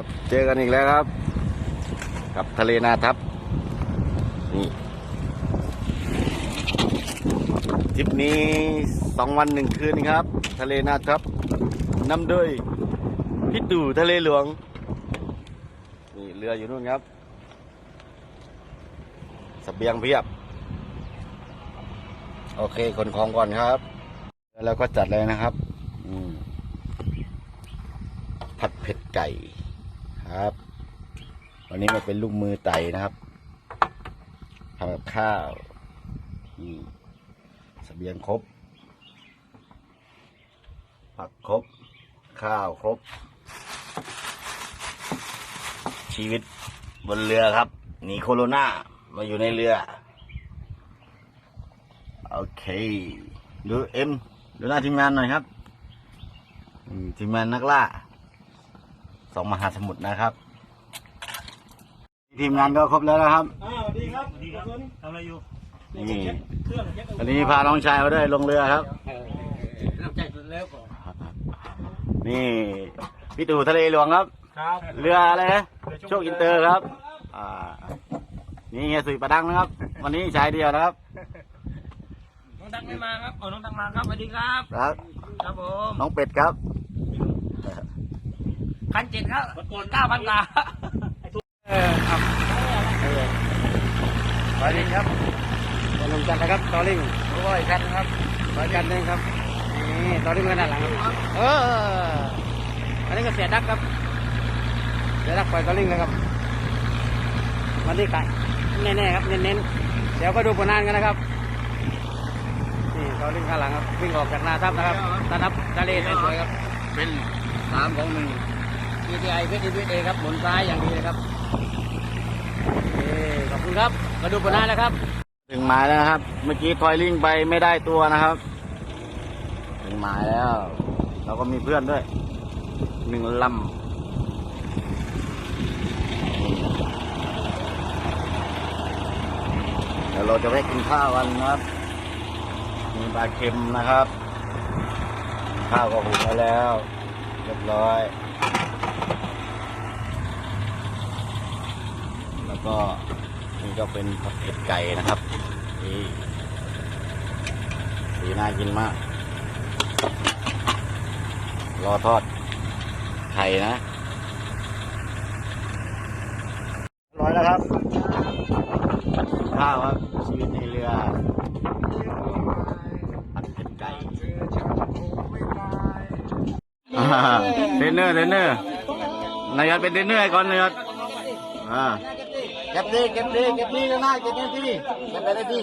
ครับเจอกันอีกแล้วครับ กับทะเลนาทับนี่ทริปนี้สองวันหนึ่งคืนครับ ทะเลนาทับนำโดยพี่ตู่ทะเลหลวงนี่เรืออยู่นู่นครับสเบียงเพียบ โอเคขนของก่อนครับ แล้วก็จัดเลยนะครับผัดเผ็ดไก่ ครับ วันนี้มาเป็นลูกมือไต่นะครับทำกับข้าวนี่เสบียงครบ ผักครบ ข้าวครบ ชีวิตบนเรือครับหนีโคโรนามาอยู่ในเรือ โอเค ดูเอ็ม ดูหน้าทีมงานหน่อยครับทีมงานนักล่า องมหาสมุทรนะครับ ทีมงานก็ครบแล้วนะครับ อ่าสวัสดีครับสวัสดีครับทำอะไรอยู่นี่ เครื่องเช็ควันนี้พาน้องชายมาด้วยลงเรือครับ น้ำใจสุดแล้วก่อนนี่พี่ตู่ทะเลหลวงครับ ครับ เรืออะไรนะโชคอินเตอร์ครับอ่านี่เฮียสุยประดังนะครับ วันนี้ชายเดียวนะครับ น้องตังไม่มาครับเอาน้องตังมาครับสวัสดีครับ ครับ ครับผม น้องเป็ดครับ พันเจ็ดครับเก้าพันกว่าเออครับสวัสดีครับลงจันทร์นะครับตอลิงโอ้ยกันครับร้อยกันเองครับนี่ตอลิงมาด้านหลังครับเอออันนี้ก็เสียดักครับเสียดักปล่อยตอลิงเลยครับวันนี้ไก่แน่ๆครับเน้นๆเดี๋ยวก็ดูผลงานกันนะครับนี่ตอลิงข้างหลังครับวิ่งออกจากนาทับนะครับนาทับทะเลสวยๆครับเป็นสามของหนึ่ง GTI เพชรดีเอครับหมุนซ้ายอย่างดีเลยครับเอ้ขอบคุณครับมาดูผลงานนะครับ ถึงหมายแล้วนะครับ เมื่อกี้ทอยลิงไปไม่ได้ตัวนะครับ ถึงหมายแล้ว เราก็มีเพื่อนด้วยหนึ่งลำเดี๋ยวเราจะไปกินข้าวกันนะครับ มีปลาเค็มนะครับ ข้าวก็หุงไว้แล้ว เรียบร้อย แล้วก็นี่ก็เป็นผัดเผ็ดไก่นะครับนี่สีน่ากินมาก รอทอดไข่นะ ร้อยแล้วครับ ข้าวครับ ชีวิตในเรือผัดเผ็ดไก่อ่าเทรนเนอร์เทรนเนอร์นายยอดเป็นเทรนเนอร์ให้ก่อนนายยอดอ่า เก็บดีเก็บดีเก็บดีนะเก็บดีดีเก็บไปได้ดี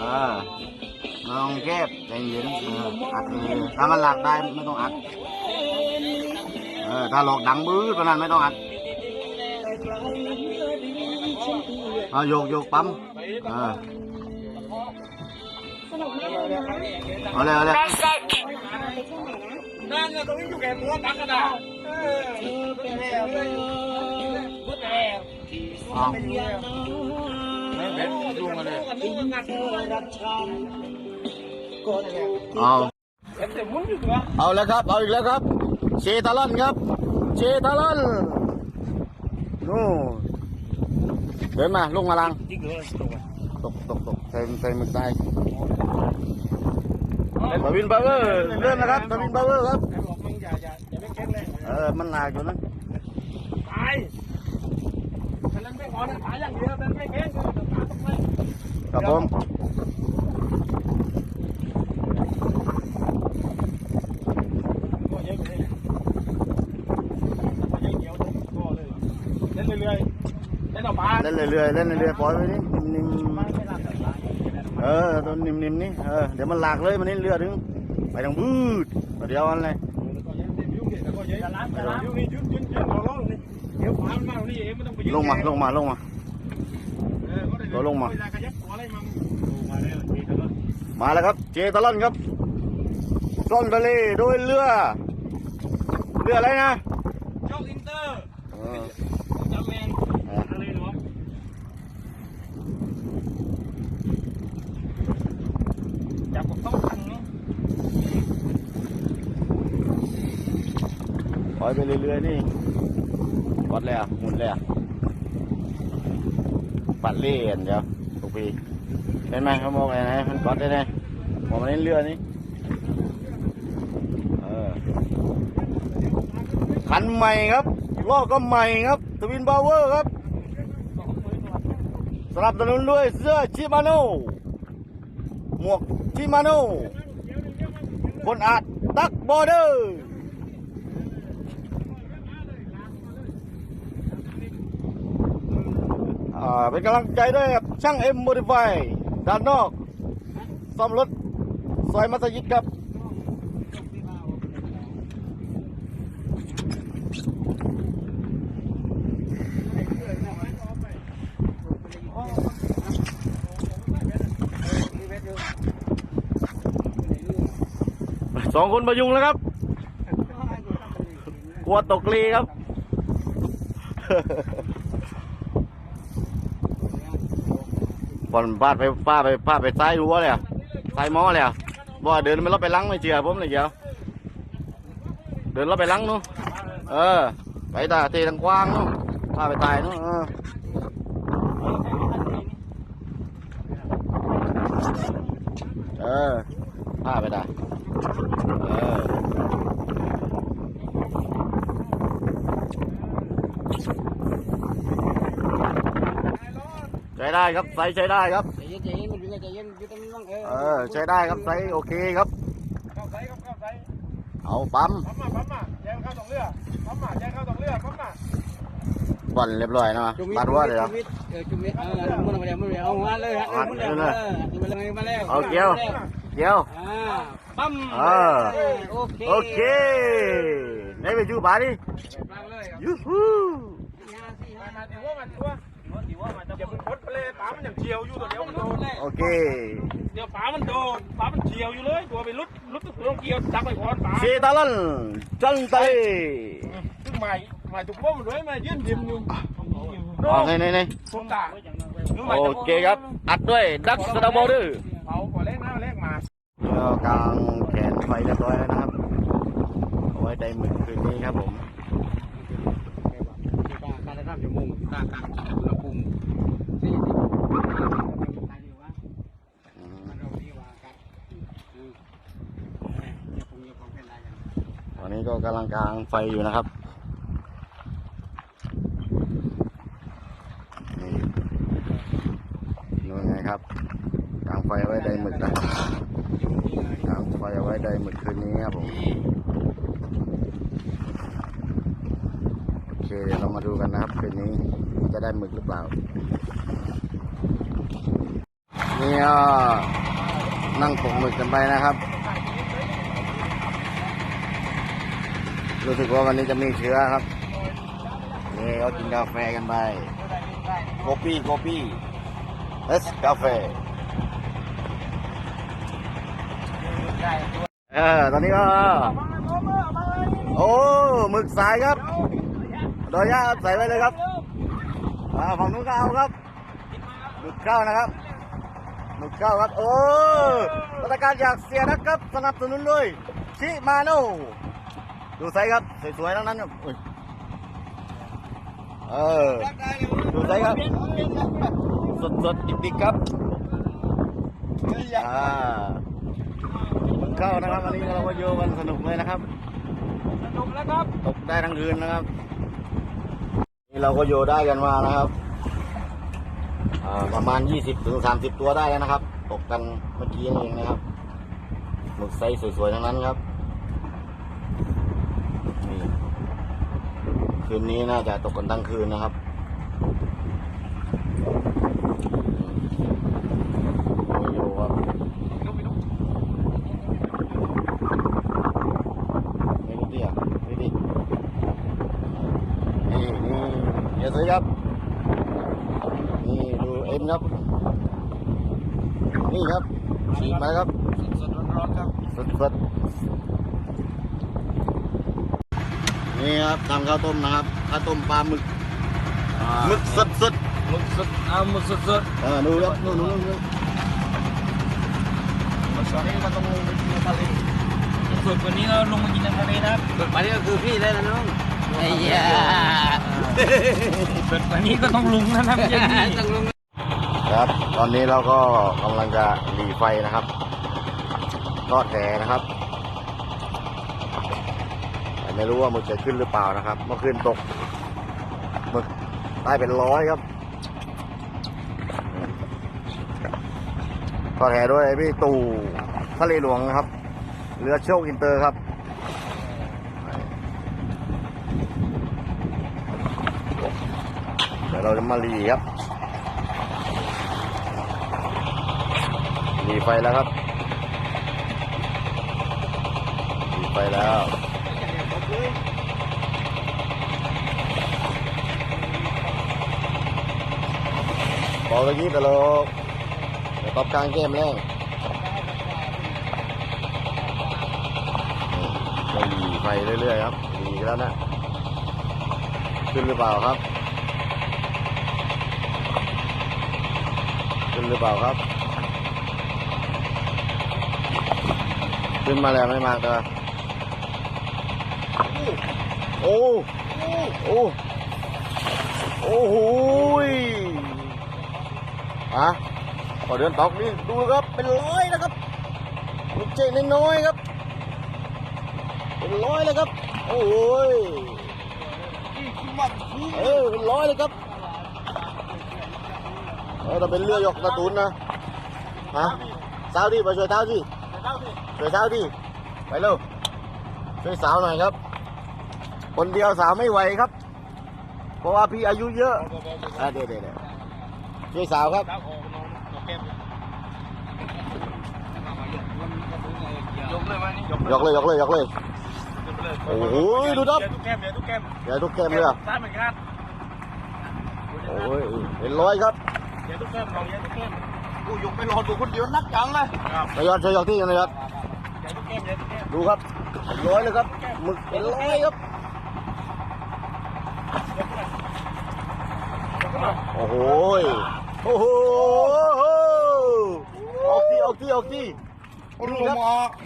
อ่าน้องเก็บใจเย็นอออัดดีถ้ามันหลักได้ไม่ต้องอัดเออถ้าหลอกดังบื้อตอนนั้นไม่ต้องอัดเอาโยกโยกปั๊มเออเอาเลยเอาเลยนั่นตรงนี้อยู่แก่ตัวตักกระดาษ ไม่เป็นลุงกันเลยเอาเอาแล้วครับ เอาอีกแล้วครับ เชตาลอนครับ เชตาลอนนู่นเดินมาลงมาลังตกตกตกใส่ใส่หมึกได้ทวินบาวเวอร์เลื่อนนะครับทวินบาวเวอร์ครับเออมันหนักอยู่นะไม่ ครับผมก็เยอะไปเลยก็เยอะเดียวก็เลยเล่นเรื่อยๆเล่นเอาปลาเล่นเรื่อยๆเล่นเรื่อยๆปล่อยไว้นี่นิ่มไม่ไม่รับสายๆเออตัวนิ่มๆนี่เออเดี๋ยวมันหลากเลยมันนี่เรือถึงไปทางบืดเดี๋ยวอันเลยก็เยอะเต็มยุ่งเด็กก็เยอะล้างล้างยุ่งนี่ยุ่งยุ่งยุ่งร้องนี่เดี๋ยวความมากนี่เองไม่ต้องไปยุ่งลงมาลงมาลงมาเออก็ได้ตัวลงมาเวลาขยับตัวอะไรมันมาแล้วทีเถอะมาแล้วครับ เจตาลอนครับซ่อนทะเลโดยเรือ เรืออะไรนะโชคอินเตอร์เออจำแมนอะไรหรอจับกับต้องทันเนาะพออยไปเรื่อยๆนี่ วัดเลยอะหมุนเลยอะปัดเล่นเดี๋ยวทุกปีเห็นไหมเขาบอกอะไรนะมันกอดได้ไงบอกมันเล่นเรือนี่เออคันใหม่ครับล้อก็ใหม่ครับทวินบาวเวอร์ครับสนับสนุนด้วยเสื้อชิมาโน่หมวกชิมาโน่คนอาจตักบอร์เดอร์ อ่า เป็นกำลังใจด้วยครับช่างเอ็มโมดิฟายด้านนอกซ่อมรถซอยมัสยิดครับสองคนประยุงแล้วครับ กลัวตกลีครับ บอลพาดไปฟาดไปฟาดไปซ้ายรั้วเลยอะซ้ายหม้อเลยอะบ่เดินไปรถไปล้างไม่เจียผมเลยเดียวเดินรถไปล้างนู้นเออไปตาเททางกว้างนู้นฟาไปตายนู้นเอออพาไปได้เออใช้ ได้ครับไซส์ใช้ได้ครับใจเย็นใจเย็นมันอยู่ใจเย็นอยู่ตรงนี้บ้างเออเออใช้ได้ครับไซส์โอเคครับเข้าไซส์ครับเข้าไซส์เอาปั๊มปั๊มมาปั๊มมาแยกเข้าสองเรือปั๊มมาแยกเข้าสองเรือปั๊มมาบอลเรียบร้อยเนาะจุ่มปัดหัวเดี๋ยวเออจุ่มเออมันมาเดี๋ยวมันเดี๋ยวเอามาเลยฮะมันเดี๋ยวเออมันเลยมาแล้วเอาเกี่ยวเกี่ยวอ่าปั๊มเออโอเคโอเคไหนไปจูบาดิวางเลยครับยูฮูมามาถือว่ามาถือว่า อย่าเป็นพดไปเลยป๋ามันอย่างเฉียวอยู่ตัวเดียวมันโดนโอเค เดี๋ยวป๋ามันโดนป๋ามันเฉียวอยู่เลยตัวไปลุดลุดตัวเกี่ยวจักไปพรป๋าเซตาลันจันทะเลซึ่งใหม่ใหม่ถูกว่ามันด้วยมายืนดิมอยู่อ๋อในในในสมตาโอเคครับ อัดด้วยดักสตาร์บอลดือเอาก่อนเล่นนะเล่นมาก็กลางแขนไฟเรียบร้อยแล้วนะครับ เอาไว้ใจหมึกคืนนี้ครับผม การได้รับชั่วโม งตากลางอุณหภูมิสี่สิบอืมมันเราดีว่ากับยังคงยังคงเป็นไรกันตอนนี้ก็กำลังกลางไฟอยู่นะครับนี่นู่นไงครับกลางไฟไว้ใดหมึกนะกลางไฟเอาไว้ใดหมึกคืนนี้ครับผมโอ เคเดี๋ยวเรามาดูกันนะครับคืนนี้จะได้หมึกหรือเปล่านี่ก็นั่งตกหมึกกันไปนะครับ รู้สึกว่าวันนี้จะมีเชื้อครับนี่ก็กินกาแฟกันไปโกปี้โกปี้เอสกาแฟเออตอนนี้ก็ โอ้หมึกสายครับ ดอยย่าครับใส่ไว้เลยครับอ่าฝั่งนู้นก็เอาครับหมึกเข้านะครับหมึกเข้าครับ โอ้มาตรการจากเสียนะครับ สนับสนุนด้วยชิมาโนดูไซส์ครับ สวยๆทั้งนั้นครับอุ้ยเออดูไซส์ครับ สดๆดิบๆครับอ่ามึงเข้านะครับวันนี้เราก็โยกันสนุกเลยนะครับ สนุกแล้วครับ ตกได้ทั้งคืนนะครับ นี่เราก็โยได้กันมานะครับประมาณ 20ถึง30 ตัวได้แล้วนะครับ ตกกันเมื่อกี้นี่เองนะครับหมึกไซส์สวยๆทั้งนั้นครับนี่คืนนี้น่าจะตกกันทั้งคืนนะครับโอ้โยครับไม่รู้ดิอะไม่ดินี่นี่ อย่าซื้อครับ นี่ดูเอ็มครับ นี่ครับฉีกมาครับ สดๆร้อนๆครับ สดสดนี่ครับทำข้าวต้มนะครับข้าวต้มปลาหมึกหมึกสดสดมึกสดเอามึกสดๆเออดูครับนู่นนู่นนู่นๆสดนี้มันต้องมีทะเลฝึกวันนี้เราลงมากินในทะเลนะครับฝึกมานี่ก็คือพี่เลยนะน้องไอ้ยา ฝึกวันนี้ก็ต้องลุงนะครับไม่ใช่พี่ต้องลงครับ ตอนนี้เราก็กำลังจะหลีไฟนะครับทอดแหนะครับแต่ไม่รู้ว่าหมึกจะขึ้นหรือเปล่านะครับ เมื่อคืนตกหมึกได้เป็นร้อยครับทอดแหด้วยพี่ตู่ทะเลหลวงนะครับเรือโชคอินเตอร์ครับ เราจะมารีครับรีไฟแล้วครับรีไฟแล้วพอเมื่อกี้ตลกเดี๋ยวตบกลางเกมแรงเรารีไฟเรื่อยๆครับรีแล้วนะขึ้นหรือเปล่าครับ ขึ้น หรือเปล่าครับ ขึ้นมาแล้วไม่มากแต่ว่าโอ้โอ้โอ้โหยอะพอเดินตอกนี่ดูครับเป็นร้อยนะครับลูกเจ๊น้อยๆครับ เป็นร้อยเลยครับ โอ้ยเออเป็นร้อยเลยครับ เออแต่เป็นเรือยกการะตูนนะฮะสาวดิไปช่วยสาวดิช่วยสาวดิไปเร็วช่วยสาวหน่อยครับ คนเดียวสาวไม่ไหวครับ เพราะว่าพี่อายุเยอะอะเดี๋ยวเดี๋ยวเดี๋ยวช่วยสาวครับยกเลยวันนี้ยกเลยยกเลยยกเลยโอ้โหดูดับทุกแก้มเดี๋ยวทุกแก้มอย่าทุกแกมเลยอะตามเหมือนกันโอ้ยเป็นร้อยครับ เดี๋ยวทุกแก้มลองเดี๋ยวทุกแก้มกูยกไปรอดูคนเดียวนักจังเลยนายยอดช่วยยกที่กันนายยอดเดี๋ยวทุกแก้มเดี๋ยวทุกแก้มดูครับเป็นร้อยเลยครับหมึกเป็นร้อยครับโอ้โหยโอ้โหออกที่ออกที่ออกที่นี่ครับ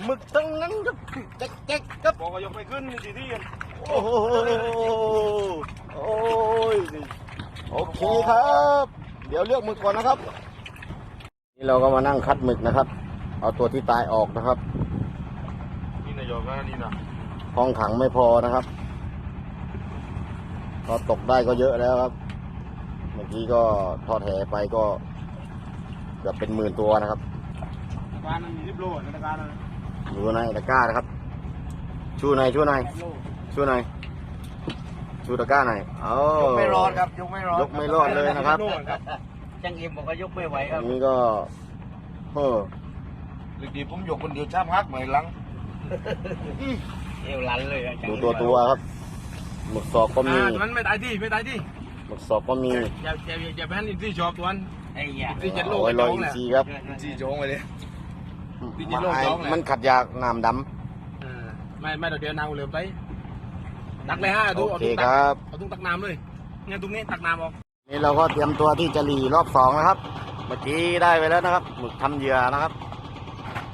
หมึกทั้งนั้นครับแจ๊กแจ๊กครับบอกว่ายกไปขึ้นนี่สิที่กันโอ้โหโอ้ยโอเคครับ เดี๋ยวเลือกหมึกก่อนนะครับ นี่เราก็มานั่งคัดหมึกนะครับ เอาตัวที่ตายออกนะครับ นี่นายกนะนี่นะห้องขังไม่พอนะครับก็ตกได้ก็เยอะแล้วครับ เมื่อกี้ก็ทอดแหไปก็เกือบเป็นหมื่นตัวนะครับการนั้นมีริบโลดในการนั้นอยู่ในตะกร้านะครับ ชูในอยชูในอยชูในอย ชูตะกร้าหน่อยเอายยกไม่รอดครับยกไม่รอดยกไม่รอดเลยนะครับจังเอ็มบอกว่ายกไม่ไหวครับนี่ก็เออหรือดีผมยกคนเดียวช้ำฮักเหมือนหลังเอวลันเลยอะจังดูเอ็มตัวตัวครับหมึกสอบก็มีมันไม่ตายที่ไม่ตายที่หมึกสอบก็มีอย่าอย่าอย่าไปหันอินที่ชอบตัวนั้นไอ้ยาที่จะโลกโอ้ยลอยอินทรีย์ครับจีโจงไปเลยจริงๆโลกไอ้ร้องแหละมันขัดยากน้ำดเออไม่ไม่เดี๋ยวนางเหลือไป ตักเลยฮะำดูโอเอาเคตุ้งคตักรับ เอาตุ้งตักน้ำเลยเนี่ยตรงนี้ตักน้ำออกนี่เราก็เตรียมตัวที่จะหลีรอบสองนะครับ เมื่อกี้ได้ไปแล้วนะครับ หมึกทำเหยื่อนะครับ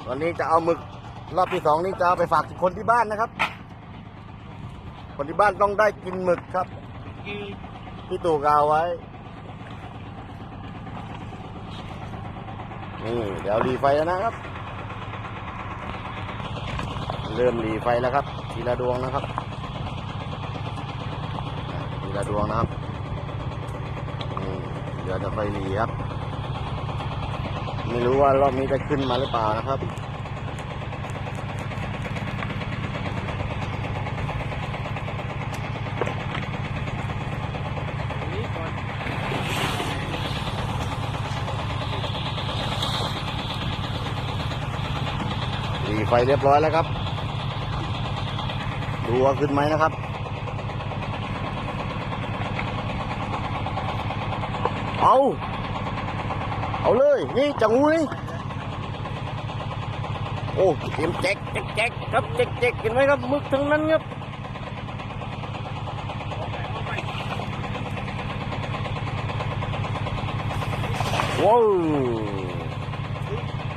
วันนี้จะเอาหมึกรอบที่สองนี้จะเอาไปฝากคนที่บ้านนะครับ คนที่บ้านต้องได้กินหมึกครับที่ตู่กล่าวไว้นี่เดี๋ยวหลีไฟแล้วนะครับ เริ่มหลีไฟแล้วครับ ทีละดวงนะครับ อ่าทีละดวงนะครับนี่เดี๋ยวจะไฟหลีครับ ไม่รู้ว่ารอบนี้จะขึ้นมาหรือเปล่านะครับหลีไฟเรียบร้อยแล้วครับ ดูว่าขึ้นไหมนะครับ เอา เอาเลย นี่จังหูนี่โอ้เตรียมแจ๊กแจ๊กแจ๊กครับแจ๊กแจกเห็นไหมครับมึกทั้งนั้นครับว้าว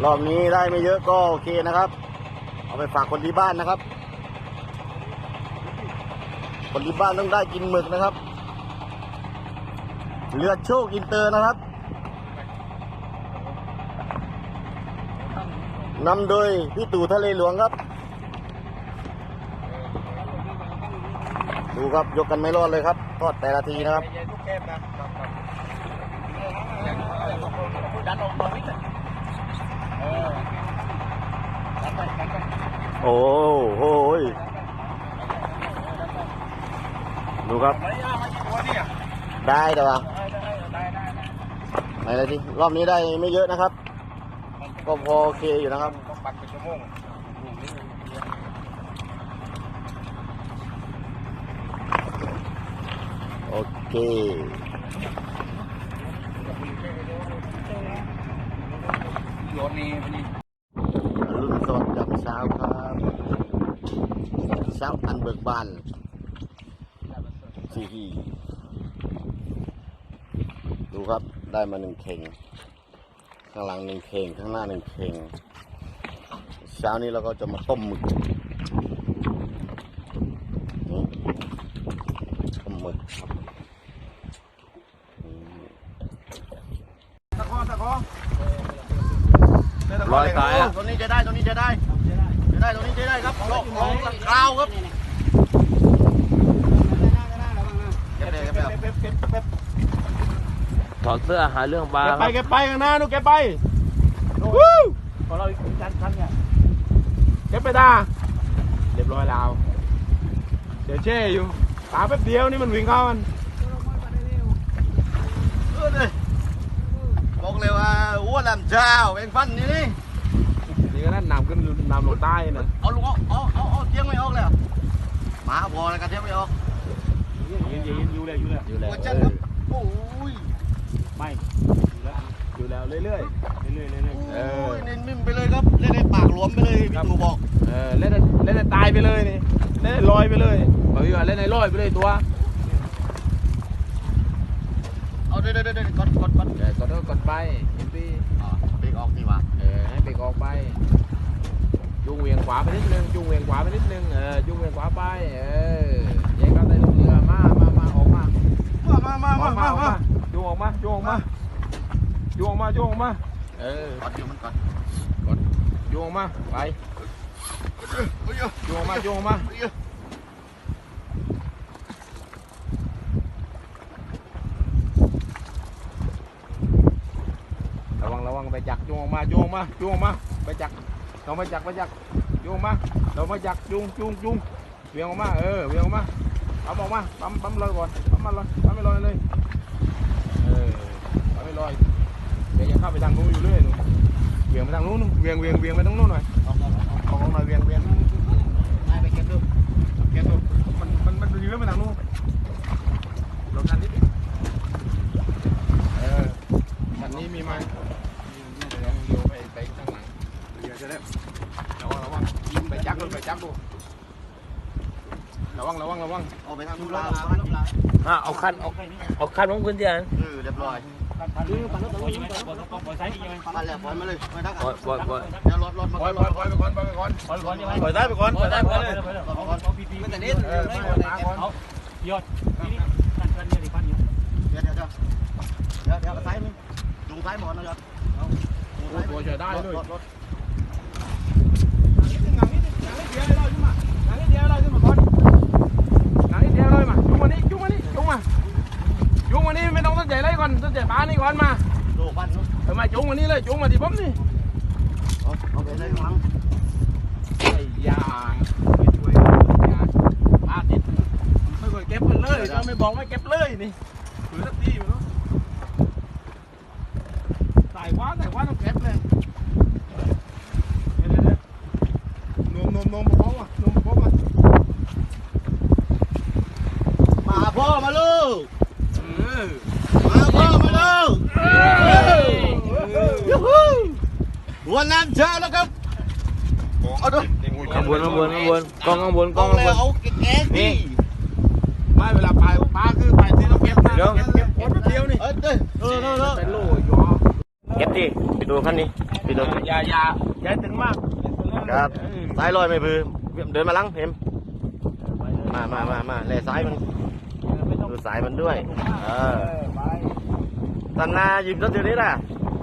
รอบนี้ได้ไม่เยอะก็โอเคนะครับ เอาไปฝากคนที่บ้านนะครับ คนที่บ้านต้องได้กินหมึกนะครับ เรือดโชคอินเตอร์นะครับนำโดยพี่ตู่ทะเลหลวงครับ ดูครับยกกันไม่รอดเลยครับทอดแต่ละทีนะครับโอ้โหดูครับ ได้แต่ว่าไหนเลยทีรอบนี้ได้ไม่เยอะนะครับ ก็พอโอเคอยู่นะครับโอเครถนี้นี่รุ่นสดจากเช้าครับเช้าอันเบิกบานซีฮีดู ครับ ได้มาหนึ่งเข่ง ข้างหลังหนึ่งเข่ง ข้างหน้าหนึ่งเข่ง เช้านี้เราก็จะมาต้มหมึกนี่ต้มหมึกครับนี่ลอยสายอะตัวนี้จะได้ตัวนี้จะได้ จะได้ตัวนี้จะได้ครับลอกลองสักคราวครับเก็บเลยเก็บเลย ถอดเสื้อหาเรื่องปลาเก็บคไปรับเก็บไปข้างหน้านูเก็บไปวู้พอเราชั้นชั้นเนี่ยเก็บไปตาเรียบร้อยแล้วเดี๋ยวเช่อยู่ตาแป๊บเดียวนี่มันวิ่งเข้ามันเออเลยบอกเลยว่าอ้วนลำเจ้าเป็นฟันนี่นี่นี่ก็นั่นนำขึ้นนำลงใต้น่ะเอาลูกเอาเอาเอาเอาเตียงไม่ออกเลยเหรอหมาพอแล้วกันเตียงไม่ออกยืนยืนอยู่เลยอยู่เลยอยู่เลยหัวจันครับโอ้ย ไม่อยู่แล้วอยู่แล้วเรื่อยๆเรื่อยๆเรื่อยๆเอโอ้อยเน้นมิ่มไปเลยครับ เล่นในปากหลวมไปเลยพี่ตู่บอก เออเล่นให้เล่นให้ตายไปเลยนี่เล่นให้ลอยไปเลยบอกว่าเล่นให้ลอยไปเลยตัวเอาเดี๋ยวเดี๋ยวเดี๋ยวกดกดกดเออกดกดไปเห็นพี่อ๋อเบรกออกดีกว่าเออให้ไปกออกไปจุงเวียงขวาไปนิดนึงจุงเวียงขวาไปนิดนึงเออจุงเวียงขวาไปเออแยกกันได้ลูกเรือมามามาออกมา มามาอมาอกมามาออกมามาจุ งออกมาจุงออกมาจุงออกมาจุงออกมาเออกดเดี๋ยวมันกดจุงออกมาไปเอ้ยเอ้ยจุงออกมาจุงออกมาเอ้ยระวังระวังไปจักจุงออกมาจุงออกมาจุงออกมาไปจักต้องไปจักไปจักจุงออกมาต้องไปจักจุงจุงจุงเวียงออกมาเออเวียงออกมาปั๊มออกมาปั๊มปั๊มลอยก่อนปั๊มมาลอยปั๊มไม่ลอยเลย เออเอาไม่ลอย เข้าไปทางนู้นอยู่เรื่อยหนูเวียงไปทางนู้นเวียงเวียงเวียงไปตรงนู้นหน่อยออกออกออกออกหน่อยเวียงเวียงไปไปเก็บดูเก็บตัวมันมันมันเลี้ยวไปทางนู้นลงคันนี้ดิเออคันนี้มีไหมเยไปไปข้างหลังเดี๋ยวจะได้ระวังระวังยิงไปจักรถไปจักรดูระวังระวังระวังออกไปทางนู้นลาวอะเอาคันเอาเอาคันของคุณเดียนเออเรียบร้อย ปล่อยมาเลยไม่ทักปล่อยปล่อยปล่อยเดี๋ยวรถรถมาปล่อยรปล่อยถปล่อยไปก่อนปล่อยไปก่อนปล่อยได้ไปก่อนปล่อยได้ไปก่อนมันจะนิดเออไม่ปล่อยมาก่อนเดี๋ยวเดี๋ยวเดี๋ยวเดี๋ยวเดี๋ยวเดี๋ยวซ้ายมึงดูซ้ายหมอนนะยอดตัวจะได้เลยรถรถหนังนิดหนังนิดเดียวเลย ใจอะไรก่อนสนใจปลานี่ก่อนมาดูบ้านนู้นทำไมจุงมานี่เลยจุงมาที่ผมนี่เอาเอาไปเลยข้างหลังไอ้ยาไม่ช่วยยาปลาติดไม่เคยเก็บมันเลยเราไม่บอกไม่เก็บเลยนี่ถือสักทีอยู่เนาะใส่คว้าใส่คว้าต้องเก็บเลยเดี๋ยวเดี๋ยวเดี๋ยวนมนมนมพร้อมอะนมพร้อมอะ มาพ่อมาลูก เออ มาพ่อมาลูกยูฮูวันนั้นเช้าแล้วครับเอาดู ข้างบนข้างบนข้างบนกล้อง ข้างบนกล้ต้อองงข้างเลยบน เอาแก๊สดิไม่เวลาปลาปลาคือปลาที่เราเก็บนะเดี๋ยว เก็บเก็บโคตรเดียวนี่เออเด้อเออเออเออเป็นโลอยู่อะเก็บดิไปดูคันนี้ไปดูอย่าอย่าอย่าถึงมากครับซ้ายลอยไม่พือเดินมาลังเห็มมามามามาแล่ซ้ายมันดูสายมันด้วย เออไปตันนายิ้มสักทีนี้นะ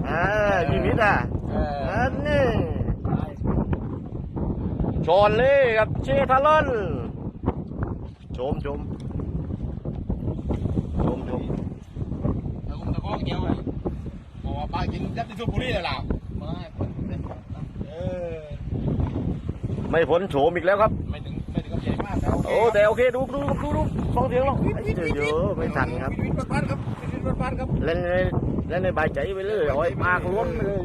เออยิ้มนิดอะเอออันนี้ ชอนเลยกับเชทารอนชมชมชมชมแล้วผมตะก้อเกี่ยวไว้บอกว่าปลากินยัดที่สุบุรีเลยล่ะไม่เออไม่พ้นโฉมอีกแล้วครับ ไม่ถึงไม่ถึงกับใหญ่มากแต่โอ้แต่โอเคดูดูดูดูฟังเสียงหรอกไอ้เจ๋อเยอะไม่ทันครับวิทย์บ้านครับวิทย์บ้านครับเล่นในเล่นในใบายใจไปเลยโอ้ยปากล้วนไปเลย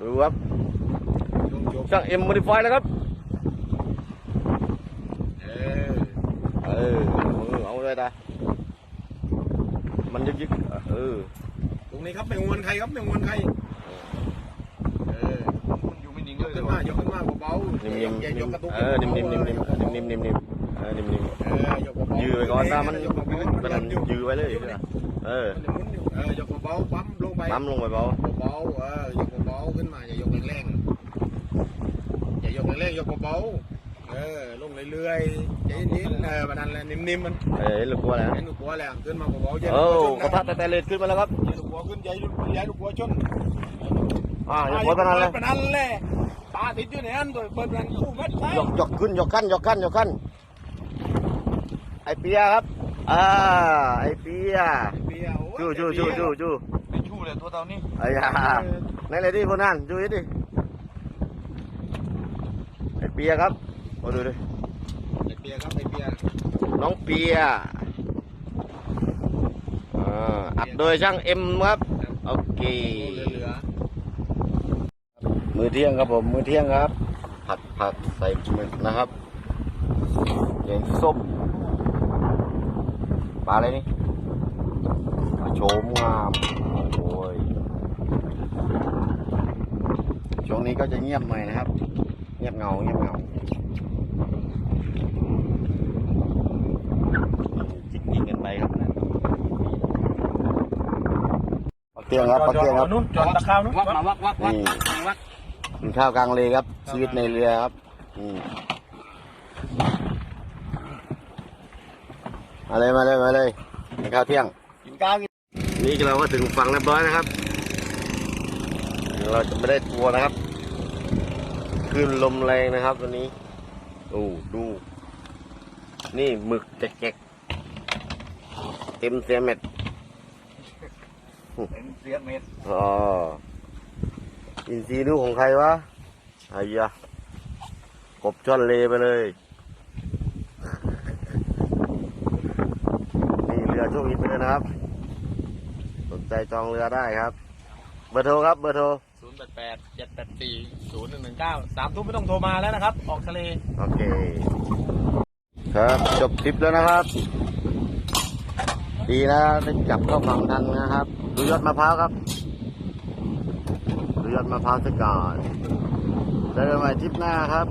ดูครับโยกโยกช่างเอ็มโมดิฟายแล้วครับเออเออเอาเลยตามันยึกยึกเออตรงนี้ครับไม่งวนใครครับไม่งวนใครเอออยู่ไม่นิ่งเลยขึ้นมายกขึ้นมาเบาๆนิ่มนิ่มอย่ายกกระตุกเออนิ่มนิ่มนิ่มนิ่มนิ่มนิ่มนิ่มเออนิ่มนิ่มเออยกเบาๆยื้อไปก่อนถ้ามันยกเบาๆมันยื้อไว้เลยเออมันจะหมุนอยู่เออยกเบาๆปั๊มลงไปปั๊มลงไปเบาเบา ๆเออยกเบาๆขึ้นมาอย่ายกแรงๆอย่ายกแรงๆยกเบาๆเออลงเรื่อยๆใจเย็นๆเออมันนั่นแหละนิ่มๆมันเออลูกกลัวแล้วเห็นลูกหัวแล้วขึ้นมาเบาๆอย่าโอ้ลูกหัวชนกระทะแต่แต่เลดขึ้นมาแล้วครับอย่าลูกหัวขึ้นอย่าลูกอย่าลูกหัวชนอ่าอย่าปล่อยไปนั่นเลยไปนั่นแหละตาติดอยู่ในนั้นตัวเปิดมันคู่มัดไปยกยกขึ้นยกขั้นยกขั้นยกขั้นไอเปียครับอ่าไอเปียเปียวจู้จู้จู้จู้จู้ไม่ชู้ เลยตัวเต่านี่ไอ้ยาไหนเลยดิคนนั้นจู้ดิไอเปียครับมาดูดิไอเปียครับไอเปียน้องเปียอ่าอัดโดยช่างเอ็มครับ โอเคเหลือมือเที่ยงครับผม มือเที่ยงครับ ผัดผักใส่หมึกนะครับแกงส้ม ปลาอะไรนี่ ปลาโฉมงามโอ้ย ช่วงนี้ก็จะเงียบหน่อยนะครับ เงียบเงาเงียบเงาจิกจิกกันไปครับปักเตียงครับปักเตียงครับนู้นจอดตะขาวนู้นวักมาวักวักวักนี่วักกินข้าวกลางเลครับ ชีวิตในเรือครับอืมมาเลยมาเลยมาเลยกินข้าวเที่ยงกินข้าวกินนี่เราก็ถึงฝั่งเรียบร้อยนะครับ เราจะไม่ได้ทัวร์นะครับคลื่นลมแรงนะครับวันนี้โอ้ดู นี่หมึกแจกๆเต็มเสียเม็ดเป็นเสียเม็ดอ๋ออินซีลูกของใครวะไอ้ยะกบช่อนเลไปเลยนี่เรือโชคอินไปเลยนะครับ สนใจจองเรือได้ครับ เบอร์โทรครับเบอร์โทร ศูนย์แปดแปดเจ็ดแปดสี่ศูนย์หนึ่งหนึ่งเก้าสามทุ่มไม่ต้องโทรมาแล้วนะครับ ออกทะเล โอเค ครับจบคลิปแล้วนะครับ ดีนะได้จับเข้าฝั่งทันนะครับ ดูยอดมะพร้าวครับ ดูยอดมะพร้าวสัก่อนเจอกันใหม่ทริปหน้าครับ